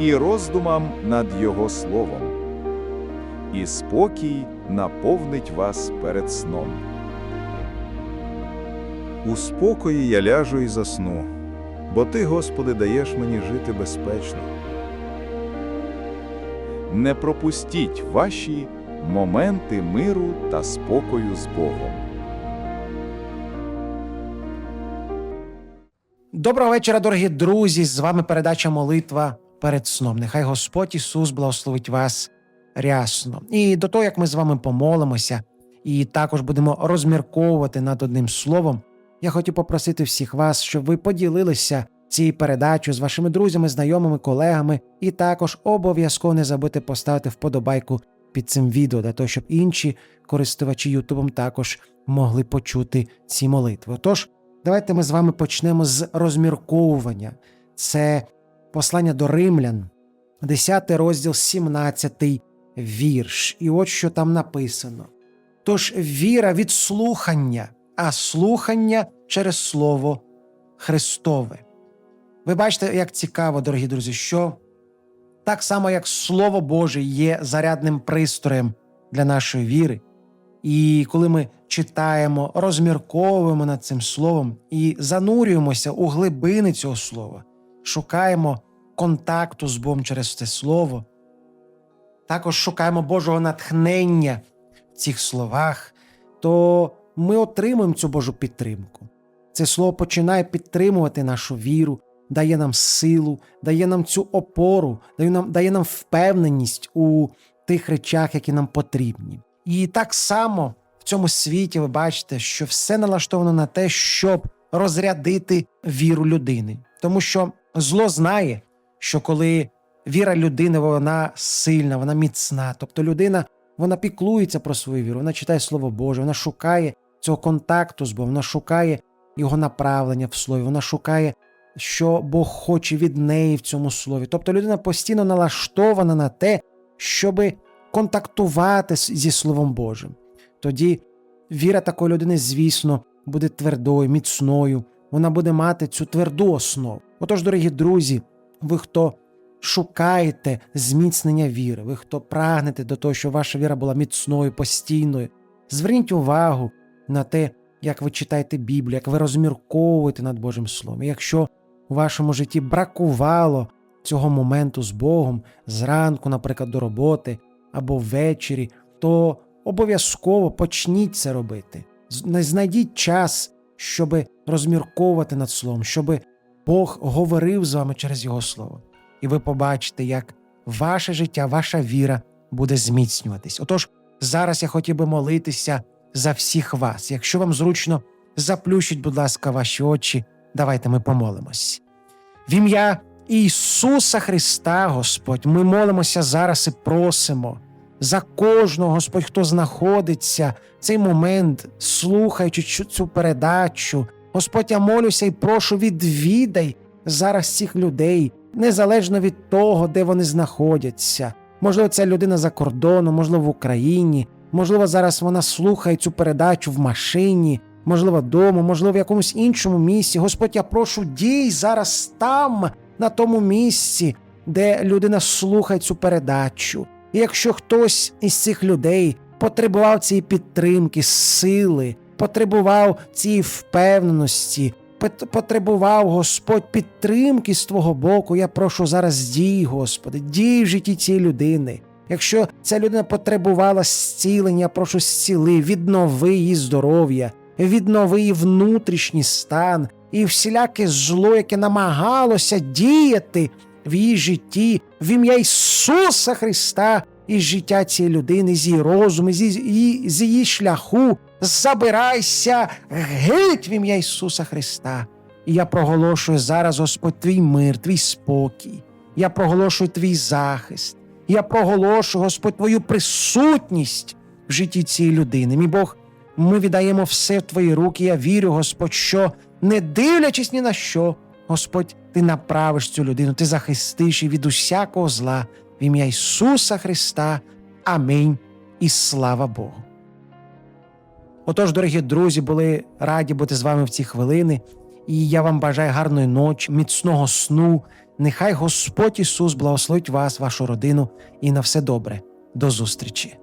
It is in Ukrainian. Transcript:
і роздумам над Його словом. І спокій наповнить вас перед сном. У спокої я ляжу і засну, бо Ти, Господи, даєш мені жити безпечно. Не пропустіть ваші моменти миру та спокою з Богом. Доброго вечора, дорогі друзі! З вами передача Молитва перед сном. Нехай Господь Ісус благословить вас рясно. І до того, як ми з вами помолимося, і також будемо розмірковувати над одним словом, я хотів попросити всіх вас, щоб ви поділилися цією передачею з вашими друзями, знайомими, колегами, і також обов'язково не забудьте поставити вподобайку під цим відео, для того, щоб інші користувачі Ютубом також могли почути ці молитви. Тож, Давайте ми з вами почнемо з розмірковування. Це послання до римлян, 10 розділ, 17 вірш. І от що там написано. Тож віра від слухання, а слухання через Слово Христове. Ви бачите, як цікаво, дорогі друзі, що так само, як Слово Боже є зарядним пристроєм для нашої віри. І коли ми читаємо, розмірковуємо над цим словом і занурюємося у глибини цього слова, шукаємо контакту з Богом через це слово, також шукаємо Божого натхнення в цих словах, то ми отримуємо цю Божу підтримку. Це слово починає підтримувати нашу віру, дає нам силу, дає нам цю опору, дає нам, дає нам впевненість у тих речах, які нам потрібні. І так само в цьому світі ви бачите, що все налаштовано на те, щоб розрядити віру людини. Тому що зло знає, що коли віра людини вона сильна, вона міцна, тобто людина вона піклується про свою віру, вона читає Слово Боже, вона шукає цього контакту з Богом, вона шукає його направлення в слові, вона шукає, що Бог хоче від неї в цьому слові. Тобто людина постійно налаштована на те, щоби контактувати зі Словом Божим. Тоді віра такої людини, звісно, буде твердою, міцною, вона буде мати цю тверду основу. Отож, дорогі друзі, ви хто шукаєте зміцнення віри, ви хто прагнете до того, щоб ваша віра була міцною, постійною, зверніть увагу на те, як ви читаєте Біблію, як ви розмірковуєте над Божим Словом. І Якщо у вашому житті бракувало цього моменту з Богом, зранку, наприклад, до роботи, або ввечері, то обов'язково почніть це робити. Знайдіть час, щоб розмірковувати над словом, щоб Бог говорив з вами через Його слово. І ви побачите, як ваше життя, ваша віра буде зміцнюватись. Отож, зараз я хотів би молитися за всіх вас. Якщо вам зручно, заплющіть, будь ласка, ваші очі. Давайте ми помолимось. В ім'я Ісуса Христа, Господь, ми молимося зараз і просимо за кожного, Господь, хто знаходиться в цей момент, слухаючи цю- передачу. Господь, я молюся і прошу, відвідай зараз цих людей, незалежно від того, де вони знаходяться. Можливо, ця людина за кордоном, можливо, в Україні, можливо, зараз вона слухає цю передачу в машині, можливо, вдома, можливо, в якомусь іншому місці. Господь, я прошу, дій зараз там, на тому місці, де людина слухає цю передачу. І якщо хтось із цих людей потребував цієї підтримки, сили, потребував цієї впевненості, потребував Господь підтримки з твого боку, я прошу зараз дій, Господи, дій в житті цієї людини. Якщо ця людина потребувала зцілення, я прошу зціли, віднови її здоров'я, віднови її внутрішній стан і всіляке зло, яке намагалося діяти в її житті, в ім'я Ісуса Христа із життя цієї людини, з її розуму, з її, з її шляху. Забирайся геть в ім'я Ісуса Христа. І я проголошую зараз, Господь, твій мир, твій спокій. Я проголошую твій захист. Я проголошую, Господь, твою присутність в житті цієї людини. Мій Бог, ми віддаємо все в твої руки. Я вірю, Господь, що не дивлячись ні на що, Господь, ти направиш цю людину, ти захистиш її від усякого зла в ім'я Ісуса Христа. Амінь. І слава Богу. Отож, дорогі друзі, були раді бути з вами в ці хвилини, і я вам бажаю гарної ночі, міцного сну. Нехай Господь Ісус благословить вас, вашу родину і на все добре. До зустрічі!